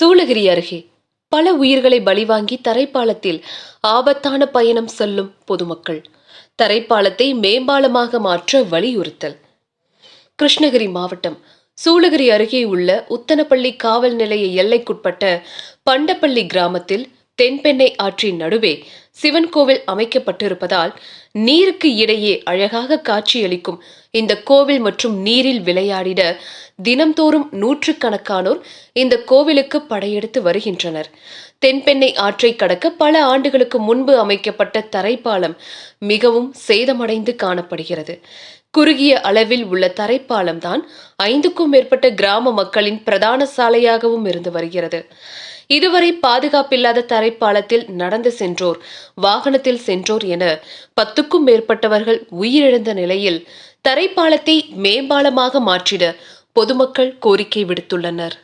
சூளகிரி அருகே பல உயிர்களை பலிவாங்கி தரைப்பாலத்தில் ஆபத்தான பயணம் செல்லும் பொதுமக்கள். தரைப்பாலத்தை மேம்பாலமாக மாற்ற வலியுறுத்தல். கிருஷ்ணகிரி மாவட்டம் சூளகிரி அருகே உள்ள உத்தனப்பள்ளி காவல் நிலைய எல்லைக்குட்பட்ட பண்டப்பள்ளி கிராமத்தில் தென்பெண்ணை ஆற்றின் நடுவே சிவன் கோவில் அமைக்கப்பட்டிருப்பதால் நீருக்கு இடையே அழகாக காட்சியளிக்கும் இந்த கோவில் மற்றும் நீரில் விளையாடிட தினம்தோறும் நூற்றுக்கணக்கானோர் இந்த கோவிலுக்கு படையெடுத்து வருகின்றனர். தென்பெண்ணை ஆற்றை கடக்க பல ஆண்டுகளுக்கு முன்பு அமைக்கப்பட்ட தரைப்பாலம் மிகவும் சேதமடைந்து காணப்படுகிறது. குறுகிய அளவில் உள்ள தரைப்பாலம் தான் ஐந்துக்கும் மேற்பட்ட கிராம மக்களின் பிரதான சாலையாகவும் இருந்து வருகிறது. இதுவரை பாதுகாப்பில்லாத தரைப்பாலத்தில் நடந்து சென்றோர் வாகனத்தில் சென்றோர் என பத்துக்கும் மேற்பட்டவர்கள் உயிரிழந்த நிலையில் தரைப்பாலத்தை மேம்பாலமாக மாற்றிட பொதுமக்கள் கோரிக்கை விடுத்துள்ளனர்.